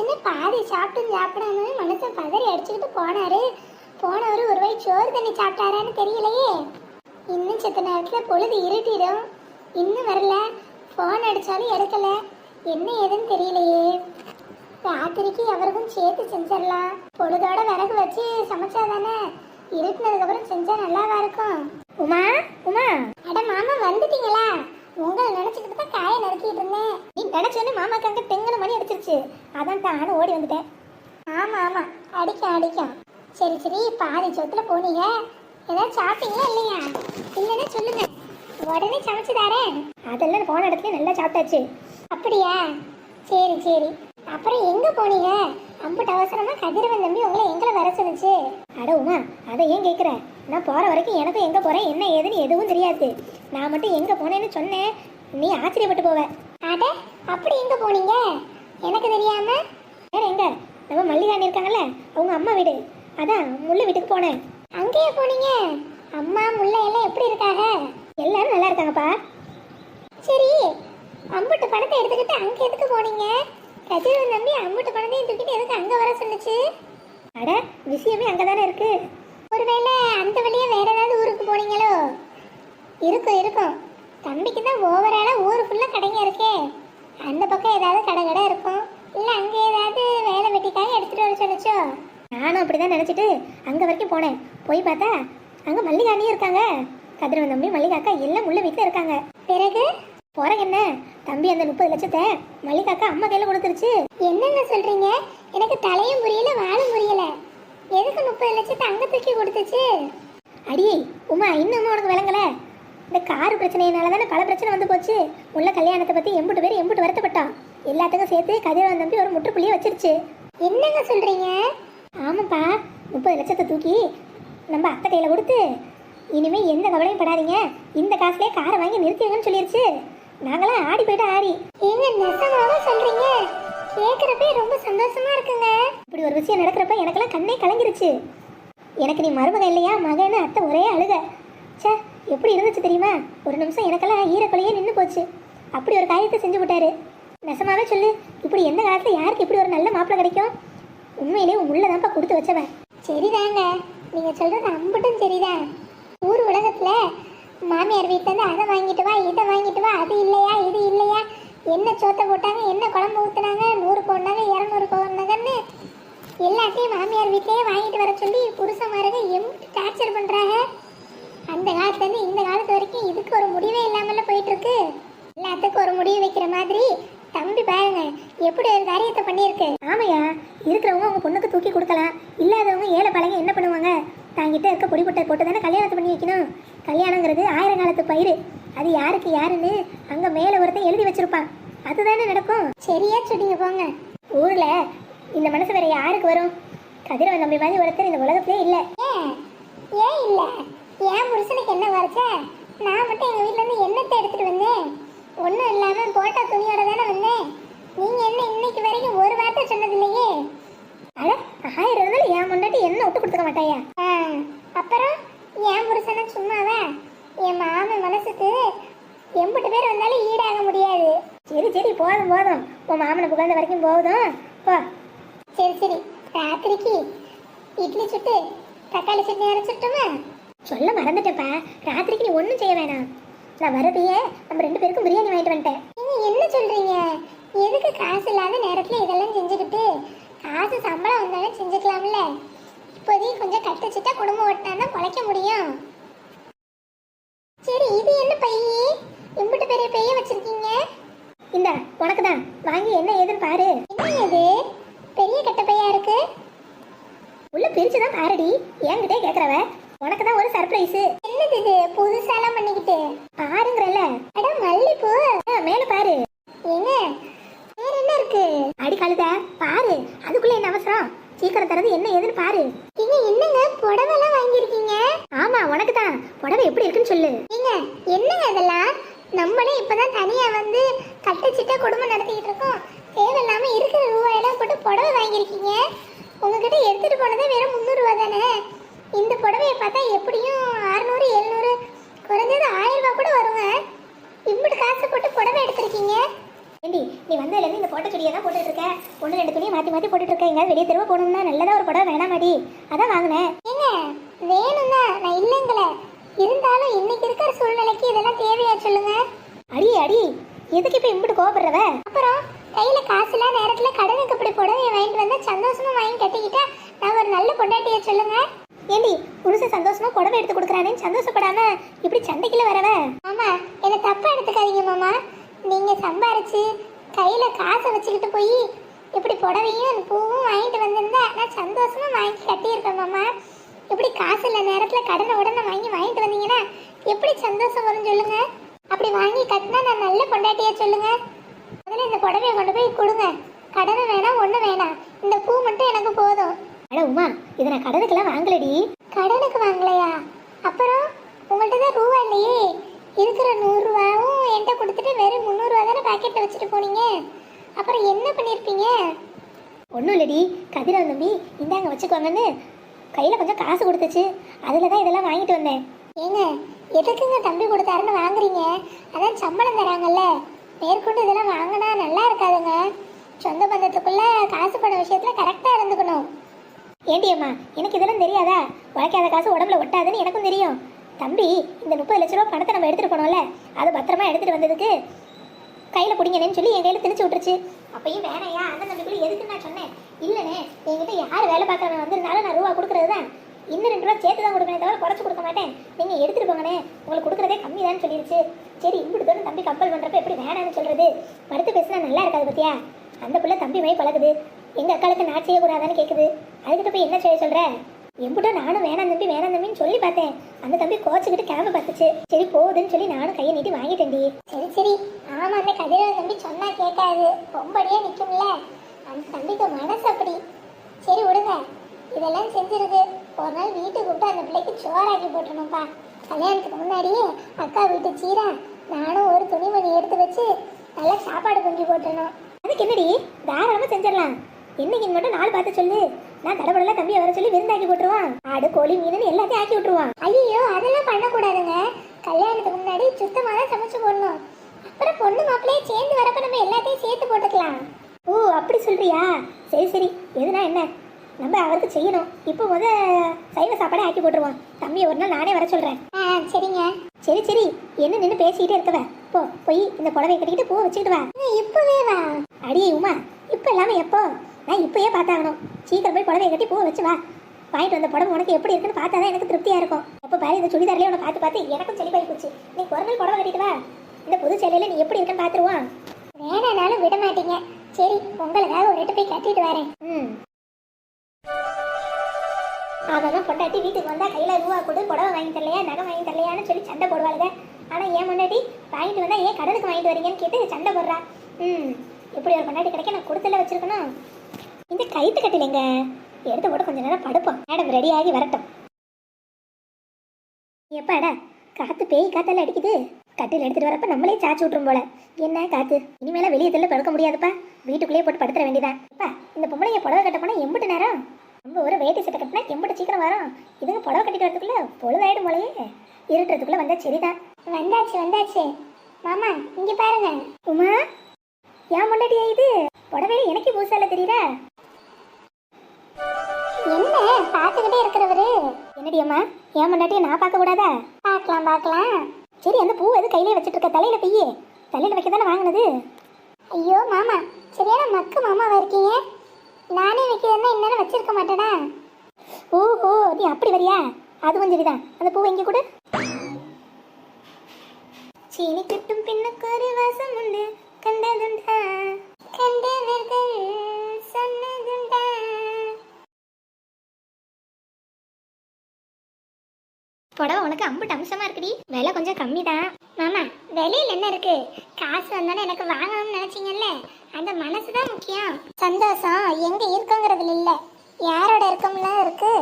சின்ன பாதி சாப்பிட்டு சாப்பிடாம மனுஷன் பதறி அடிச்சுக்கிட்டு போனாரு. போனவர் ஒரு வாய் சோறு தண்ணி சாப்பிட்டாரான்னு தெரியலையே. இன்னும் செத்த நேரத்தில் பொழுது இருட்டிடும். இன்னும் வரல. ஃபோன் அடித்தாலும் எடுக்கல. என்ன ஏதுன்னு தெரியலையே. ராத்திரிக்கு அவருக்கும் சேர்த்து செஞ்சிடலாம். பொழுதோட விறகு வச்சு சமைச்சாதானே? தானே இருட்டினதுக்கப்புறம் செஞ்சா நல்லாவா இருக்கும்? உமா உமா. அட மாமா வந்துட்டீங்களா? உங்களை நினைச்சுக்கிட்டு தான் காயை நறுக்கிட்டு இருந்தேன். நீ நினைச்சேன்னு மாமாக்கு அங்க தெங்கன மணி அடிச்சிருச்சு. அதான் தானும் ஓடி வந்துட்டேன். ஆமா ஆமா. அடிக்கும் அடிக்கும். சரி சரி. பாதி சொத்துல போனீங்க. ஏதாவது சாப்பிட்டீங்களா இல்லையா? இல்லைன்னா சொல்லுங்க. உடனே சமைச்சு தரேன். அதெல்லாம் போன இடத்துல நல்லா சாப்பிட்டாச்சு. அப்படியா? சரி சரி. அப்புறம் எங்க போனீங்க? அம்புட்டு அவசரமா கதிரவன் தம்பி உங்களை எங்களை வர சொன்னுச்சு அட உமா அதை ஏன் கேட்குற நான் போற வரைக்கும் எனக்கும் எங்க போறேன்? என்ன ஏதுன்னு எதுவும் தெரியாது. நான் மட்டும் எங்கே போனேன்னு சொன்னேன். நீ ஆச்சரியப்பட்டு போவ. அட அப்படி எங்கே போனீங்க? எனக்கு தெரியாம. வேற எங்க? நம்ம மல்லிகாண்டி இருக்காங்கல்ல அவங்க அம்மா வீடு. அதான் முல்லை வீட்டுக்கு போனேன். அங்கேயே போனீங்க? அம்மா முல்லை எல்லாம் எப்படி இருக்காங்க? எல்லாரும் நல்லா இருக்காங்கப்பா. சரி அம்புட்டு பணத்தை எடுத்துக்கிட்டு அங்கே எதுக்கு போனீங்க? கதிரவன் நம்பி அம்புட்டு பணத்தையும் தூக்கிட்டு எதுக்கு அங்கே வர சொன்னுச்சு? அட விஷயமே அங்கே தானே ஒருவேளை அந்த வழியா வேற ஏதாவது ஊருக்கு போனீங்களோ இருக்கும் இருக்கும் தம்பிக்கு தான் ஓவராலா ஊர் ஃபுல்லா கடைங்க இருக்கே பக்கம் ஏதாவது கடை கடை இருக்கும்? இல்ல அங்க ஏதாவது வேலை வெட்டிக்காக எடுத்துட்டு வர சொன்னுச்சோ நானும் அப்படிதான் நினைச்சிட்டு அங்க வரைக்கும் போனேன். போய் பார்த்தா அங்க மல்லிகாணியும் இருக்காங்க. கதிரவன் தம்பி மல்லிகாக்கா எல்லாம் உள்ள வீட்டுல இருக்காங்க. பிறகு? போறங்க என்ன? தம்பி அந்த முப்பது லட்சத்தை மல்லிகாக்கா அம்மா கையில கொடுத்துருச்சு. என்னங்க சொல்றீங்க? எனக்கு தலையும் புரியல வாழும் புரியல. எதுக்கு முப்பது லட்சத்தை அங்க தூக்கி கொடுத்துச்சு? அடியே உமா இன்னும் உனக்கு விளங்கல? இந்த கார் பிரச்சனையினால தானே பல பிரச்சனை வந்து போச்சு. உள்ள கல்யாணத்தை பற்றி எம்புட்டு பேர் எம்புட்டு வருத்தப்பட்டோம் எல்லாத்துக்கும் சேர்த்து கதிரவன் தம்பி ஒரு முற்றுப்புள்ளியை வச்சிருச்சு. என்னங்க சொல்கிறீங்க ஆமாப்பா முப்பது லட்சத்தை தூக்கி நம்ம அத்தை கையில் கொடுத்து இனிமேல் எந்த கவலையும் படாதீங்க. இந்த காசுலேயே காரை வாங்கி நிறுத்திடுங்கன்னு சொல்லிருச்சு. நாங்களாம் ஆடி போயிட்டு ஆடி. ஏங்க நெசமாக சொல்கிறீங்க கேட்குறப்பே ரொம்ப சந்தோஷமா இருக்குங்க. இப்படி ஒரு விஷயம் நடக்கிறப்ப எனக்கெல்லாம் கண்ணே கலங்கிருச்சு. எனக்கு நீ மருமகன் இல்லையா மகன்னு அத்தை ஒரே அழுக. எப்படி இருந்துச்சு தெரியுமா? ஒரு நிமிஷம் எனக்கெல்லாம் ஈரக்குலையே நின்று போச்சு. அப்படி ஒரு காரியத்தை செஞ்சு விட்டாரு. நெசமாவே சொல்லு. இப்படி எந்த காலத்துல யாருக்கு இப்படி ஒரு நல்ல மாப்பிள்ளை கிடைக்கும்? உண்மையிலே உள்ளதான்ப்பா தான்ப்பா கொடுத்து வச்சவன். சரிதாங்க. நீங்க சொல்றது அம்பட்டும் சரிதான். ஊர் உலகத்துல மாமியார் வீட்டுல இருந்து அதை வாங்கிட்டு வா இதை வாங்கிட்டு வா அது இல்லையா இது இல்லையா? என்ன சோத்தை போட்டாங்க என்ன குழம்பு ஊத்துனாங்க நூறு போனாங்க இரநூறு போனாங்கன்னு எல்லாத்தையும் மாமியார் வீட்டிலேயே வாங்கிட்டு வர சொல்லி புருஷமாருங்க எம் டார்ச்சர் பண்றாங்க. அந்த காலத்துல இருந்து இந்த காலத்து வரைக்கும் இதுக்கு ஒரு முடிவே இல்லாமல போயிட்டு இருக்கு எல்லாத்துக்கும் ஒரு முடிவு வைக்கிற மாதிரி. தம்பி பாருங்க எப்படி ஒரு காரியத்தை பண்ணியிருக்கு. ஆமையா இருக்கிறவங்க அவங்க பொண்ணுக்கு தூக்கி கொடுக்கலாம் இல்லாதவங்க ஏழை பழங்க என்ன பண்ணுவாங்க? தாங்கிட்ட இருக்க பொடி பொட்டை தானே கல்யாணத்தை பண்ணி வைக்கணும். கல்யாணங்கிறது ஆயிரம் காலத்து பயிர் அது யாருக்கு யாருன்னு அங்க மேல ஒருத்தன் எழுதி வச்சிருப்பான். அதுதானே நடக்கும். சரியா சொன்னீங்க போங்க. ஊர்ல இந்த மனசு வேற யாருக்கு வரும்? கதிரவன் நம்பி மாதிரி ஒருத்தர் இந்த உலகத்திலே இல்ல. ஏன் இல்ல? என் புருஷனுக்கு என்ன வரச்ச நான் மட்டும் எங்கள் வீட்டிலேருந்து இருந்து எடுத்துகிட்டு வந்தேன்? ஒன்றும் இல்லாமல் போட்ட துணியோட தானே வந்தேன். நீங்கள் என்ன இன்னைக்கு வரைக்கும் ஒரு வார்த்தை சொன்னதில்லையே? அட ஆயிரம் ரூபாய் என் முன்னாடி என்ன விட்டு கொடுத்துக்க மாட்டாயா? அப்புறம் என் புருஷனை சும்மாவா? என் மாமன் மனசுக்கு எம்பிட்டு பேர் வந்தாலும் ஈடாக முடியாது. சரி சரி போதும் போதும். உன் மாமனை புகழ்ந்த வரைக்கும் போதும். போ. சரி சரி. ராத்திரிக்கு இட்லி சுட்டு தக்காளி சட்னி அரைச்சிட்டுமா? சொல்ல மறந்துட்டப்பா ராத்திரிக்கு நீ ஒன்றும் செய்ய வேணாம். நான் வரதையே நம்ம ரெண்டு பேருக்கும் பிரியாணி வாங்கிட்டு வந்துட்டேன். நீங்க என்ன சொல்றீங்க? எதுக்கு காசு இல்லாத நேரத்துல இதெல்லாம் செஞ்சுக்கிட்டு காசு சம்பளம் வந்தாலும் செஞ்சுக்கலாம்ல? இப்போதைக்கு கொஞ்சம் கட்டுச்சிட்டா குடும்பம் ஓட்டினா தான் பொழைக்க முடியும். சரி இது என்ன பைய எம்பிட்டு பெரிய பைய வச்சிருக்கீங்க? இந்த உனக்கு தான். வாங்கி என்ன ஏதுன்னு பாரு. என்ன இது? பெரிய கட்ட பையா இருக்கு? உள்ள பிரிச்சு தான் பாருடி. என்கிட்டே கேக்குறவ. உனக்கு தான் ஒரு சர்ப்ரைஸ் என்னது இது? புதுசாலாம் பண்ணிக்கிட்டு. பாருங்கறல அட மல்லிப்பூ. மேல பாரு. ஏங்க வேற என்ன இருக்கு? அடி கழுத பாரு. அதுக்குள்ள என்ன அவசரம்? சீக்கிரம் தரது என்ன ஏதுன்னு பாரு. நீங்க என்னங்க? புடவை எல்லாம் வாங்கியிருக்கீங்க? ஆமா உனக்கு தான் புடவை எப்படி இருக்குன்னு சொல்லு. நீங்க என்னங்க அதெல்லாம் நம்மளே இப்பதான் தனியா வந்து கட்டச்சிட்ட குடும்பம் நடத்திக்கிட்டு இருக்கோம். தேவையில்லாம இருக்கிற ரூபாயெல்லாம் போட்டு புடவை வாங்கியிருக்கீங்க. உங்ககிட்ட எடுத்துட்டு போனதே வெறும் முந்நூறுவா தானே? இந்த புடவையை பார்த்தா எப்படியும் அறுநூறு எழுநூறு குறைஞ்சது ஆயிரம் ரூபாய் கூட வருங்க. இம்பிட்டு காசு போட்டு புடவை எடுத்திருக்கீங்க. ஏண்டி நீ வந்ததுலேருந்து இந்த போட்ட சுடியை தான் போட்டுட்டு இருக்க. ஒன்று ரெண்டு துணியை மாற்றி மாற்றி போட்டுட்டு இருக்க. எங்கேயாவது வெளியே தெருவ போகணும்னா நல்லதா ஒரு புடவை வேணாமாடி அதான் வாங்கினேன். ஏங்க வேணும் தான் நான் இல்லைங்களே. இருந்தாலும் இன்னைக்கு இருக்கிற சூழ்நிலைக்கு இதெல்லாம் தேவையா சொல்லுங்க? அடி அடி. எதுக்கு இப்போ இம்பிட்டு கோவப்படுறவ? அப்புறம் கையில காசு இல்லாத நேரத்துல கடனுக்கு இப்படி புடவை வாங்கிட்டு வந்தா சந்தோஷமா வாங்கி கட்டிக்கிட்டா நான் ஒரு நல்ல பொண்டாட்டிய சொல்லுங்க. ஏண்டி புருஷன் சந்தோஷமா புடவை எடுத்து கொடுக்குறானேன்னு சந்தோஷப்படாம இப்படி சண்டைக்குள்ள வரவ? மாமா என்ன தப்பா எடுத்துக்காதீங்க மாமா. நீங்க சம்பாரிச்சு கையில காசை வச்சுக்கிட்டு போய் இப்படி புடவையும் பூவும் வாங்கிட்டு வந்திருந்தா நான் சந்தோஷமா வாங்கி கட்டியிருப்பேன் மாமா. இப்படி காசு இல்லை நேரத்துல கடனை உடனே வாங்கி வாங்கிட்டு வந்தீங்கன்னா எப்படி சந்தோஷம் வரும் சொல்லுங்க? அப்படி வாங்கி கட்டினா நான் நல்ல கொண்டாட்டியா சொல்லுங்க? முதல்ல இந்த புடவையை கொண்டு போய் கொடுங்க. கடனை வேணாம் ஒன்றும் வேணாம். இந்த பூ மட்டும் எனக்கு போதும். அட உமா இதை நான் கடனுக்கெல்லாம் வாங்கலடி. கடனுக்கு வாங்கலையா? அப்புறம் உங்கள்கிட்ட தான் ரூபா இல்லையே. இருக்கிற நூறுரூவாவும் என்கிட்ட கொடுத்துட்டு வெறும் முந்நூறுரூவா தானே பாக்கெட்டில் வச்சுட்டு போனீங்க? அப்புறம் என்ன பண்ணியிருப்பீங்க? ஒன்றும் இல்லடி. கதிரவன் தம்பி இந்தாங்க வச்சுக்கோங்கன்னு கையில் கொஞ்சம் காசு கொடுத்துச்சு. அதில் தான் இதெல்லாம் வாங்கிட்டு வந்தேன். ஏங்க எதுக்குங்க தம்பி கொடுத்தாருன்னு வாங்குறீங்க? அதான் சம்பளம் தராங்கல்ல. மேற்கொண்டு இதெல்லாம் வாங்கினா நல்லா இருக்காதுங்க. சொந்த பந்தத்துக்குள்ள காசு பண விஷயத்துல கரெக்டாக இருந்துக்கணும். ஏண்டி அம்மா எனக்கு இதெல்லாம் தெரியாதா? உழைக்காத காசு உடம்புல ஒட்டாதுன்னு எனக்கும் தெரியும். தம்பி இந்த முப்பது லட்ச ரூபா பணத்தை நம்ம எடுத்துகிட்டு போனோம்ல அது பத்திரமா எடுத்துகிட்டு வந்ததுக்கு கையில் பிடிங்கனேன்னு சொல்லி என் கையில் திணிச்சு விட்டுருச்சு. அப்பயும் வேணையா? அந்த தம்பிக்குள்ள எதுக்கு நான் சொன்னேன். இல்லைண்ணே என்கிட்ட யார் வேலை பார்க்குறவன் வந்திருந்தாலும் நான் ரூபா கொடுக்குறது தான் இன்னும் ரெண்டு ரூபா சேர்த்து தான் கொடுப்பேன் தவிர குறைச்சு கொடுக்க மாட்டேன். நீங்கள் எடுத்துகிட்டு போங்கண்ணே உங்களுக்கு கொடுக்குறதே கம்மி தான் சொல்லிருச்சு. சரி இப்படி தோறும் தம்பி கம்பல் பண்ணுறப்ப எப்படி வேணாம்னு சொல்கிறது மறுத்து பேசினா நல்லா இருக்காது பத்தியா? அந்த பிள்ளை தம்பி மை பழகுது. எங்கள் அக்காளுக்கு நான் செய்யக்கூடாதான்னு கேட்குது அதுக்கிட்ட போய் என்ன செய்ய சொல்கிற எம்பிட்டோ நானும் வேணாம் தம்பி வேணாம் தம்பின்னு சொல்லி பார்த்தேன். அந்த தம்பி கோச்சுக்கிட்டு கிளம்ப பார்த்துச்சு. சரி போகுதுன்னு சொல்லி நானும் கையை நீட்டி வாங்கிட்டேன்டி. சரி சரி. ஆமா அந்த கதிரவன் தம்பி சொன்னா கேட்காது. ரொம்படியே நிக்கும்ல. அந்த தம்பிக்கு மனசு அப்படி. சரி விடுங்க. இதெல்லாம் செஞ்சிருக்கு ஒரு நாள் வீட்டுக்கு கூப்பிட்டு அந்த பிள்ளைக்கு சோறாக்கி போட்டணும்ப்பா கல்யாணத்துக்கு முன்னாடியே அக்கா வீட்டு சீரா நானும் ஒரு துணிமணி எடுத்து வச்சு நல்லா சாப்பாடு பொங்கி போட்டணும் அதுக்கு என்னடி? தாராளமாக செஞ்சிடலாம். என்னைக்கு மட்டும் நாள் பார்த்து சொல்லு. நான் தடபடலாம் தம்பியை வர சொல்லி விருந்தாக்கி போட்டுருவான். ஆடு கோழி மீன் எல்லாத்தையும் ஆக்கி விட்டுருவான். ஐயோ அதெல்லாம் பண்ணக்கூடாதுங்க. கல்யாணத்துக்கு முன்னாடி சுத்தமாக தான் சமைச்சு போடணும். அப்புறம் பொண்ணு மாப்பிள்ளையே சேர்ந்து வரப்ப நம்ம எல்லாத்தையும் சேர்த்து போட்டுக்கலாம். ஓ அப்படி சொல்றியா? சரி சரி. எதுனா என்ன? நம்ம அவருக்கு செய்யணும். இப்போ முத சைவ சாப்பாடே ஆக்கி போட்டுருவான். தம்பியை ஒரு நாள் நானே வர சொல்கிறேன் ஆ சரிங்க. சரி சரி. என்ன நின்று பேசிக்கிட்டே இருக்கவ? போ போய் இந்த புடவை கட்டிக்கிட்டு பூ வச்சுக்கிட்டு வா. இப்பவே வா. அடியே உமா இப்போ இல்லாமல் எப்போ? நான் இப்போயே பார்த்தாகணும். சீக்கிரம் போய் புடவை கட்டி பூ வச்சு வா. வாங்கிட்டு வந்த புடவை உனக்கு எப்படி இருக்குன்னு பார்த்தா தான் எனக்கு திருப்தியாக இருக்கும். அப்போ பாரு இந்த சுடிதாரிலே உனக்கு பார்த்து பார்த்து எனக்கும் செழிப்பாகி போச்சு நீ ஒரு நாள் புடவை கட்டிட்டு வா. இந்த புது சேலையில் நீ எப்படி இருக்குன்னு பார்த்துருவான் வேணானாலும் விட மாட்டீங்க. சரி உங்களுக்காக ஒரு ரெட்டு போய் கட்டிட்டு வரேன். ம். அவன் பொண்டாட்டி வீட்டுக்கு வந்தால் கையில் ரூபா கொடு புடவை வாங்கி தரலையா நகை வாங்கி தரலையான்னு சொல்லி சண்டை போடுவாளுங்க ஆனால் ஏன் முன்னாடி வாங்கிட்டு வந்தால் ஏன் கடலுக்கு வாங்கிட்டு வரீங்கன்னு கேட்டு சண்டை போடுறா. ம். இப்படி ஒரு பொண்டாட்டி கிடைக்க நான் கொடுத்துல வச்சுருக்கணும். இந்த கைத்து கட்டிலைங்க எடுத்து போட்டு கொஞ்ச நேரம் படுப்போம். மேடம் ரெடி ஆகி வரட்டும். எப்பாடா? காத்து பேய் காத்தால அடிக்குது. கட்டில் எடுத்துட்டு வரப்ப நம்மளே சாச்சு விட்டுரும் போல. என்ன காத்து? இனிமேல வெளியே தெல்ல படுக்க முடியாதுப்பா. வீட்டுக்குள்ளேயே போட்டு படுத்துற வேண்டியதான் அப்பா இந்த பொம்பளைங்க புடவை கட்ட போனா எம்பிட்டு நேரம்? நம்ம ஒரு வேட்டி சட்டை கட்டினா எம்பிட்டு சீக்கிரம் வரும். இதுங்க புடவை கட்டிட்டு வரதுக்குள்ள பொழுதாயிடும் போலயே. இருட்டுறதுக்குள்ள வந்தா சரிதான். வந்தாச்சு வந்தாச்சு. மாமா இங்க பாருங்க. உமா ஏன் முன்னாடியா இது. புடவையில எனக்கு பூசால தெரியுதா? என்ன? பார்த்துக்கிட்டே இருக்கிறவரு. என்னடி அம்மா? ஏன் முன்னாடியே நான் பார்க்க கூடாதா? பார்க்கலாம் பார்க்கலாம். சரி அந்த பூ எது கையிலே வச்சுட்டு இருக்க? தலையில பெய்யே. தலையில வைக்க தானே வாங்கினது? ஐயோ மாமா. சரியான மக்கு மாமாவா இருக்கீங்க. நானே வைக்கிறேன்னா இந்நேரம் வச்சிருக்க மாட்டேனா? ஓஹோ நீ அப்படி வரியா? அதுவும் சரிதான். அந்த பூ இங்கே கொடு. சீனி கட்டும் பின்னுக்கு ஒரு வாசம் உண்டு. கண்டதுண்டா. கண்டவர்கள் புடவை உனக்கு அம்புட்டு அம்சமா இருக்குடி. விலை கொஞ்சம் கம்மி தான் மாமா வெளியில என்ன இருக்கு? காசு வந்தாலும் எனக்கு வாங்கணும்னு நினைச்சீங்கல்ல? அந்த மனசு தான் முக்கியம். சந்தோஷம் எங்க இருக்குங்கிறதுல இல்ல. யாரோட இருக்கம்ல இருக்கு?